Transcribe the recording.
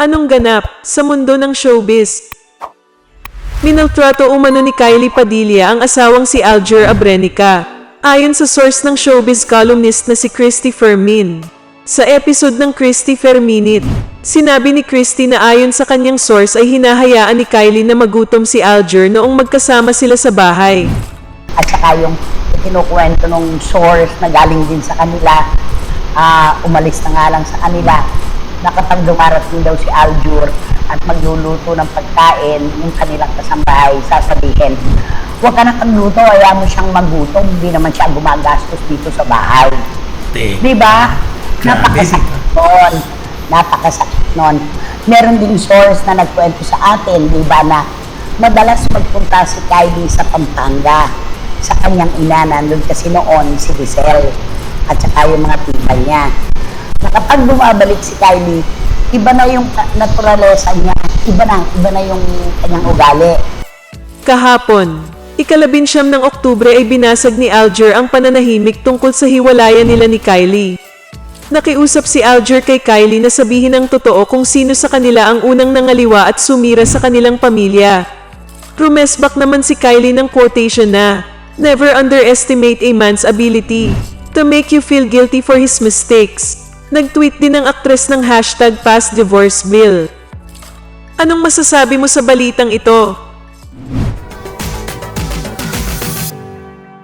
Anong ganap sa mundo ng showbiz? Minaltrato umano ni Kylie Padilla ang asawang si Alger Abrenica. Ayon sa source ng showbiz columnist na si Christy Fermin. Sa episode ng Christy Ferminit, sinabi ni Christy na ayon sa kanyang source ay hinahayaan ni Kylie na magutom si Alger noong magkasama sila sa bahay. at saka yung kinukwento nung source na galing din sa kanila, ah, umalis na nga lang sa kanila, na kapag dumarating daw si Aljur at magluluto ng pagkain, yung kanilang kasambahay, sasabihin, huwag ka na pagluto, ayaw mo siyang magutom, hindi naman siya gumagastos dito sa bahay. Te. Di ba? Napakasakit nun. Napakasakit nun. Meron ding source na nagkwento sa atin, di ba, na madalas magpunta si Kylie sa Pampanga sa kanyang ina, nandun kasi noon si Giselle at saka yung mga tita niya. Na kapag bumabalik si Kylie, iba na yung naturalesa niya, iba na, iba na yung kanyang ugali. Kahapon, ikalabinsyam ng Oktubre ay binasag ni Alger ang pananahimik tungkol sa hiwalayan nila ni Kylie. Nakiusap si Alger kay Kylie na sabihin ang totoo kung sino sa kanila ang unang nangaliwa at sumira sa kanilang pamilya. Rumesbak naman si Kylie ng quotation na, Never underestimate a man's ability to make you feel guilty for his mistakes. Nag-tweet din ang aktres ng hashtag Past Divorce Bill. Anong masasabi mo sa balitang ito?